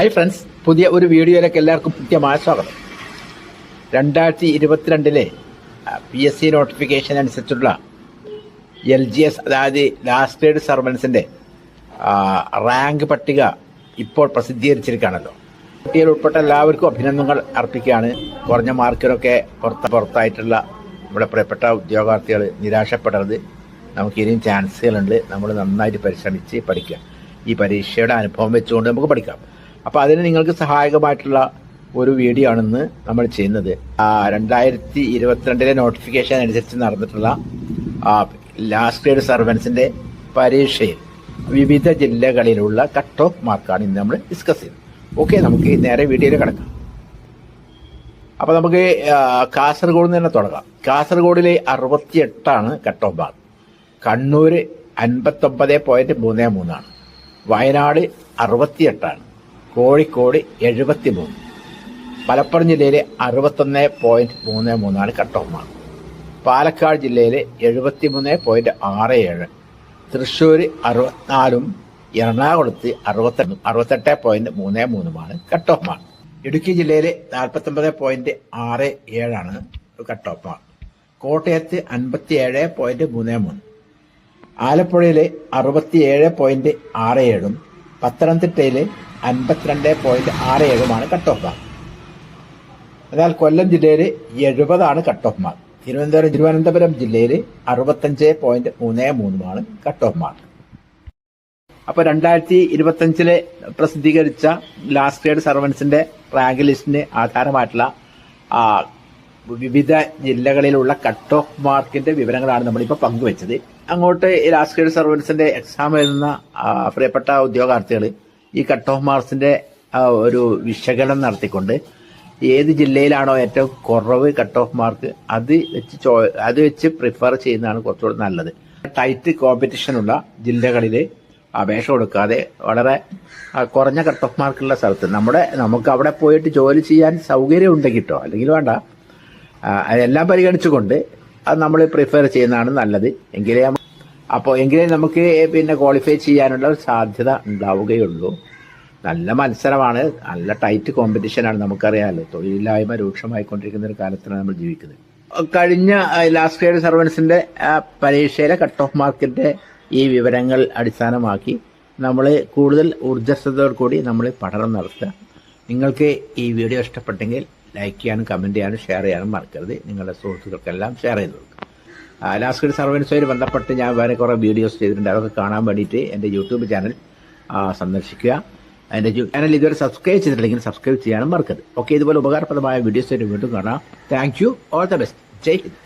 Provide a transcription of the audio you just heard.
Hi friends പുതിയ ഒരു വീഡിയോയിലേക്ക് എല്ലാവർക്കും കൃത്യമായ സ്വാഗതം. രണ്ടായിരത്തി ഇരുപത്തിരണ്ടിലെ പി എസ് സി നോട്ടിഫിക്കേഷൻ അനുസരിച്ചുള്ള എൽ ജി എസ് അതായത് ലാസ്റ്റ് ഗ്രേഡ് സർവൻസിന്റെ റാങ്ക് പട്ടിക ഇപ്പോൾ പ്രസിദ്ധീകരിച്ചിരിക്കുകയാണല്ലോ. കുട്ടികൾ ഉൾപ്പെട്ട എല്ലാവർക്കും അഭിനന്ദനങ്ങൾ അർപ്പിക്കുകയാണ്. കുറഞ്ഞ മാർക്കിനൊക്കെ പുറത്ത് പുറത്തായിട്ടുള്ള നമ്മുടെ പ്രിയപ്പെട്ട ഉദ്യോഗാർത്ഥികൾ നിരാശപ്പെടരുത്. നമുക്ക് ഇനിയും ചാൻസുകളുണ്ട് നമ്മൾ നന്നായിട്ട് പരിശ്രമിച്ച് പഠിക്കുക. ഈ പരീക്ഷയുടെ അനുഭവം വെച്ചുകൊണ്ട് നമുക്ക് പഠിക്കാം. അപ്പോൾ അതിന് നിങ്ങൾക്ക് സഹായകമായിട്ടുള്ള ഒരു വീഡിയോ ആണെന്ന് നമ്മൾ ചെയ്യുന്നത്. രണ്ടായിരത്തി ഇരുപത്തിരണ്ടിലെ നോട്ടിഫിക്കേഷൻ അനുസരിച്ച് നടന്നിട്ടുള്ള ലാസ്റ്റ് ഗ്രേഡ് സർവൻസിന്റെ പരീക്ഷയിൽ വിവിധ ജില്ലകളിലുള്ള കട്ട് ഓഫ് മാർക്കാണ് ഇന്ന് നമ്മൾ ഡിസ്കസ് ചെയ്യുന്നത്. ഓക്കെ നമുക്ക് നേരെ വീഡിയോയിൽ കിടക്കാം. അപ്പോൾ നമുക്ക് കാസർഗോഡ് തന്നെ തുടങ്ങാം. കാസർഗോഡിലെ അറുപത്തിയെട്ടാണ് കട്ട് ഓഫ് മാർക്ക് കണ്ണൂർ അൻപത്തൊമ്പത് പോയിന്റ് മൂന്ന് മൂന്നാണ്. വയനാട് അറുപത്തിയെട്ടാണ്. കോഴിക്കോട് എഴുപത്തി മൂന്ന് മലപ്പുറം ജില്ലയിലെ അറുപത്തൊന്ന് പോയിന്റ് മൂന്ന് മൂന്നാണ് കട്ട് ഓഫ് മാർക്ക് പാലക്കാട് ജില്ലയിലെ എഴുപത്തി മൂന്ന് പോയിന്റ് ആറ് ഏഴ്. തൃശ്ശൂർ അറുപത്തിനാലും എറണാകുളത്ത് അറുപത്തെട്ട് അറുപത്തെട്ട് പോയിന്റ് മൂന്ന് മൂന്നുമാണ് കട്ട് ഓഫ് മാർക്ക് ഇടുക്കി ജില്ലയിലെ നാൽപ്പത്തൊമ്പത് പോയിന്റ് ആറ് ഏഴാണ് കട്ട് ഓഫ് മാർക്ക് കോട്ടയത്ത് അൻപത്തി ഏഴ് പോയിന്റ് മൂന്ന് മൂന്ന്. ആലപ്പുഴയിലെ അറുപത്തിയേഴ് പോയിന്റ് ആറ് ഏഴും പത്തനംതിട്ടയിലെ അൻപത്തിരണ്ട് പോയിന്റ് ആറ് ഏഴുമാണ് കട്ട് ഓഫ് മാർക്ക് എന്നാൽ കൊല്ലം ജില്ലയിൽ എഴുപതാണ് cut off mark Thiruvananthapuram Thiruvananthapuram ജില്ലയിൽ അറുപത്തഞ്ച് പോയിന്റ് മൂന്ന് മൂന്നുമാണ് കട്ട് ഓഫ് മാർക്ക് അപ്പൊ രണ്ടായിരത്തി ഇരുപത്തഞ്ചിലെ പ്രസിദ്ധീകരിച്ച ലാസ്റ്റ് ഗ്രേഡ് സർവൻസിന്റെ റാങ്ക് ലിസ്റ്റിന് ആധാരമായിട്ടുള്ള വിവിധ ജില്ലകളിലുള്ള കട്ട് ഓഫ് മാർക്കിന്റെ വിവരങ്ങളാണ് നമ്മളിപ്പോൾ പങ്കുവച്ചത്. അങ്ങോട്ട് ലാസ്റ്റ് ഗ്രേഡ് സർവൻസിന്റെ എക്സാം എഴുതുന്ന പ്രിയപ്പെട്ട ഉദ്യോഗാർത്ഥികൾ ഈ കട്ട് ഓഫ് മാർക്സിന്റെ ഒരു വിശകലനം നടത്തിക്കൊണ്ട് ഏത് ജില്ലയിലാണോ ഏറ്റവും കുറവ് കട്ട് ഓഫ് മാർക്ക് അത് വെച്ച് ചോ അത് വെച്ച് പ്രിഫർ ചെയ്യുന്നതാണ് കുറച്ചുകൂടി നല്ലത്. ടൈറ്റ് കോമ്പറ്റീഷനുള്ള ജില്ലകളിൽ അപേക്ഷ കൊടുക്കാതെ വളരെ കുറഞ്ഞ കട്ട് ഓഫ് മാർക്കുള്ള സ്ഥലത്ത് നമ്മുടെ നമുക്ക് അവിടെ പോയിട്ട് ജോലി ചെയ്യാൻ സൗകര്യം ഉണ്ടെങ്കിൽ അല്ലെങ്കിൽ വേണ്ട. അതെല്ലാം പരിഗണിച്ചുകൊണ്ട് അത് നമ്മൾ പ്രിഫർ ചെയ്യുന്നതാണ് നല്ലത്. എങ്കിലേ അപ്പോൾ എങ്കിലേ നമുക്ക് പിന്നെ ക്വാളിഫൈ ചെയ്യാനുള്ള സാധ്യത ഉണ്ടാവുകയുള്ളൂ. നല്ല മത്സരമാണ്. നല്ല ടൈറ്റ് കോമ്പറ്റീഷനാണ് നമുക്കറിയാമല്ലോ തൊഴിലില്ലായ്മ രൂക്ഷമായിക്കൊണ്ടിരിക്കുന്ന ഒരു കാലത്താണ് നമ്മൾ ജീവിക്കുന്നത്. കഴിഞ്ഞ ലാസ്റ്റ് ഗ്രേഡ് സർവൻസിന്റെ പരീക്ഷയിലെ കട്ട് ഓഫ് മാർക്കിന്റെ ഈ വിവരങ്ങൾ അടിസ്ഥാനമാക്കി നമ്മൾ കൂടുതൽ ഊർജസ്വതയോടു കൂടി നമ്മൾ പഠനം നടത്തുക. നിങ്ങൾക്ക് ഈ വീഡിയോ ഇഷ്ടപ്പെട്ടെങ്കിൽ ലൈക്ക് ചെയ്യാനും കമന്റ് ചെയ്യാനും ഷെയർ ചെയ്യാനും മറക്കരുത്. നിങ്ങളുടെ സുഹൃത്തുക്കൾക്കെല്ലാം ഷെയർ ചെയ്ത് കൊടുക്കുക. ഗ്രേഡ് സർവൻസുമായി ബന്ധപ്പെട്ട് ഞാൻ വേറെ കുറേ വീഡിയോസ് ചെയ്തിട്ടുണ്ട്. അതൊക്കെ കാണാൻ വേണ്ടിയിട്ട് എന്റെ യൂട്യൂബ് ചാനൽ സന്ദർശിക്കുക. എന്റെ ചാനൽ ഇതുവരെ സബ്സ്ക്രൈബ് ചെയ്തിട്ടില്ലെങ്കിൽ സബ്സ്ക്രൈബ് ചെയ്യാനും മറക്കരുത്. ഓക്കെ ഇതുപോലെ ഉപകാരപ്രദമായ വീഡിയോസ് വീണ്ടും കാണാം. Thank you all the best Jai Hind.